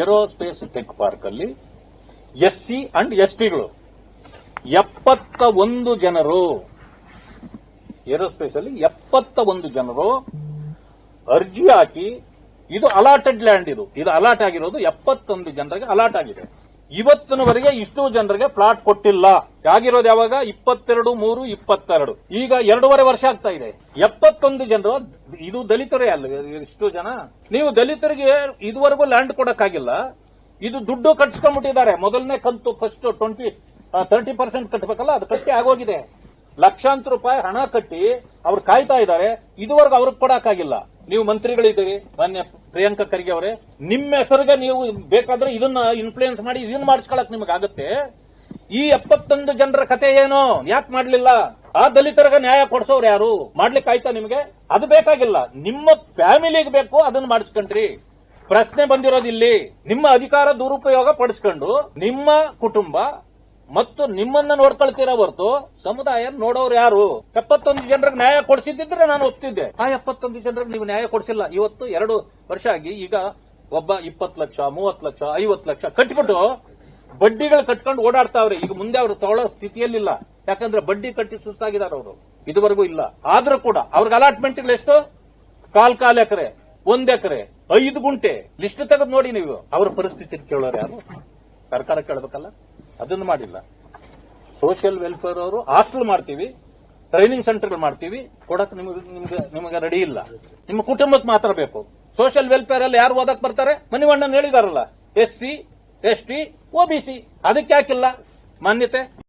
Aerospace tech park ಅಲ್ಲಿ S C and S ಟಿಗಳು ಎಪ್ಪತ್ತ ಒಂದು ಜನರು ಏರೋಸ್ಪೇಸ್ ಅಲ್ಲಿ ಎಪ್ಪತ್ತ ಒಂದು ಜನರು ಅರ್ಜಿ ಹಾಕಿ ಇದು ಅಲಾಟೆಡ್ ಲ್ಯಾಂಡ್ ಇದು. ಇದು ಅಲಾಟ್ ಆಗಿರೋದು ಎಪ್ಪತ್ತೊಂದು ಜನರಿಗೆ ಅಲಾಟ್ ಆಗಿದೆ. ಇವತ್ತಿನವರೆಗೆ ಇಷ್ಟು ಜನರಿಗೆ ಫ್ಲಾಟ್ ಕೊಟ್ಟಿಲ್ಲ. ಆಗಿರೋದು ಯಾವಾಗ? ಇಪ್ಪತ್ತೆರಡು, ಮೂರು, ಇಪ್ಪತ್ತೆರಡು. ಈಗ ಎರಡೂವರೆ ವರ್ಷ ಆಗ್ತಾ ಇದೆ. ಎಪ್ಪತ್ತೊಂದು ಜನರು, ಇದು ದಲಿತರೇ ಅಲ್ಲ ಇಷ್ಟು ಜನ? ನೀವು ದಲಿತರಿಗೆ ಇದುವರೆಗೂ ಲ್ಯಾಂಡ್ ಕೊಡಕ್ಕಾಗಿಲ್ಲ. ಇದು ದುಡ್ಡು ಕಟ್ಸ್ಕೊಂಡ್ಬಿಟ್ಟಿದ್ದಾರೆ. ಮೊದಲನೇ ಕಂತು ಫಸ್ಟ್ ಟ್ವೆಂಟಿ ತರ್ಟಿ ಪರ್ಸೆಂಟ್ ಕಟ್ಟಬೇಕಲ್ಲ ಅದು ಕಟ್ಟಿ ಆಗೋಗಿದೆ. ಲಕ್ಷಾಂತರ ರೂಪಾಯಿ ಹಣ ಕಟ್ಟಿ ಅವ್ರು ಕಾಯ್ತಾ ಇದ್ದಾರೆ. ಇದುವರೆಗೂ ಅವ್ರಿಗೆ ಕೊಡಕ್ಕಾಗಿಲ್ಲ. ನೀವು ಮಂತ್ರಿಗಳಿದ್ದೀರಿ. ಮಾನ್ಯ ಪ್ರಿಯಾಂಕಾ ಖರ್ಗೆ ಅವರೇ, ನಿಮ್ಮ ಹೆಸರಿಗೆ ನೀವು ಬೇಕಾದ್ರೆ ಇದನ್ನ ಇನ್ಫ್ಲೂಯೆನ್ಸ್ ಮಾಡಿ ಇದನ್ನ ಮಾಡಿಸ್ಕೊಳಕ್ ಆಗುತ್ತೆ. ಈ ಎಪ್ಪತ್ತೊಂದು ಜನರ ಕತೆ ಏನು? ಯಾಕೆ ಮಾಡ್ಲಿಲ್ಲ? ಆ ದಲಿತರಿಗೆ ನ್ಯಾಯ ಕೊಡ್ಸೋರು ಯಾರು? ಮಾಡ್ಲಿಕ್ಕೆ ಆಯ್ತಾ ನಿಮಗೆ? ಅದು ಬೇಕಾಗಿಲ್ಲ. ನಿಮ್ಮ ಫ್ಯಾಮಿಲಿಗೆ ಬೇಕು, ಅದನ್ನ ಮಾಡಿಸ್ಕೊಂಡ್ರಿ. ಪ್ರಶ್ನೆ ಬಂದಿರೋದಿಲ್ಲಿ ನಿಮ್ಮ ಅಧಿಕಾರ ದುರುಪಯೋಗ ಪಡಿಸ್ಕೊಂಡು ನಿಮ್ಮ ಕುಟುಂಬ ಮತ್ತು ನಿಮ್ಮನ್ನ ನೋಡ್ಕೊಳ್ತೀರಾ ಹೊರತು? ಸಮುದಾಯ ನೋಡೋರು ಯಾರು? ಎಪ್ಪತ್ತೊಂದು ಜನರಿಗೆ ನ್ಯಾಯ ಕೊಡಿಸಿದ್ರೆ ನಾನು ಒಪ್ತಿದ್ದೆ. ಆ ಎಪ್ಪತ್ತೊಂದು ಜನರಿಗೆ ನೀವು ನ್ಯಾಯ ಕೊಡಿಸಿಲ್ಲ. ಇವತ್ತು ಎರಡು ವರ್ಷ ಆಗಿ ಈಗ ಒಬ್ಬ ಇಪ್ಪತ್ತು ಲಕ್ಷ, ಮೂವತ್ತು ಲಕ್ಷ, ಐವತ್ತು ಲಕ್ಷ ಕಟ್ಬಿಟ್ಟು ಬಡ್ಡಿಗಳು ಕಟ್ಕೊಂಡು ಓಡಾಡ್ತಾವ್ರೆ. ಈಗ ಮುಂದೆ ಅವರು ತಗೊಳ್ಳೋ ಸ್ಥಿತಿಯಲ್ಲಿಲ್ಲ. ಯಾಕಂದ್ರೆ ಬಡ್ಡಿ ಕಟ್ಟಿ ಸುಸ್ತಾಗಿದ್ದಾರೆ ಅವರು. ಇದುವರೆಗೂ ಇಲ್ಲ. ಆದ್ರೂ ಕೂಡ ಅವ್ರಿಗೆ ಅಲಾಟ್ಮೆಂಟ್ ಎಷ್ಟು? ಕಾಲ್ ಕಾಲ್ ಎಕರೆ, ಒಂದ್ ಎಕರೆ, ಐದು ಗುಂಟೆ. ಲಿಸ್ಟ್ ತೆಗೆದು ನೋಡಿ ನೀವು. ಅವ್ರ ಪರಿಸ್ಥಿತಿ ಕೇಳೋರು ಯಾರು? ಸರ್ಕಾರ ಕೇಳಬೇಕಲ್ಲ? ಅದನ್ನು ಮಾಡಿಲ್ಲ. ಸೋಷಿಯಲ್ ವೆಲ್ಫೇರ್ ಅವರು ಹಾಸ್ಟೆಲ್ ಮಾಡ್ತೀವಿ ಟ್ರೈನಿಂಗ್ ಸೆಂಟರ್ ಮಾಡ್ತೀವಿ, ಕೊಡಕ್ ನಿಮಗೆ, ನಿಮ್ಗೆ, ನಿಮಗೆ ರೆಡಿ ಇಲ್ಲ. ನಿಮ್ಮ ಕುಟುಂಬಕ್ಕೆ ಮಾತ್ರ ಬೇಕು. ಸೋಷಿಯಲ್ ವೆಲ್ಫೇರ್ ಅಲ್ಲಿ ಯಾರು ಓದಕ್ ಬರ್ತಾರೆ? Manivannan ಹೇಳಿದಾರಲ್ಲ S C S T OBC ಅದಕ್ಕೆ ಯಾಕಿಲ್ಲ? ಮಾನ್ಯತೆ?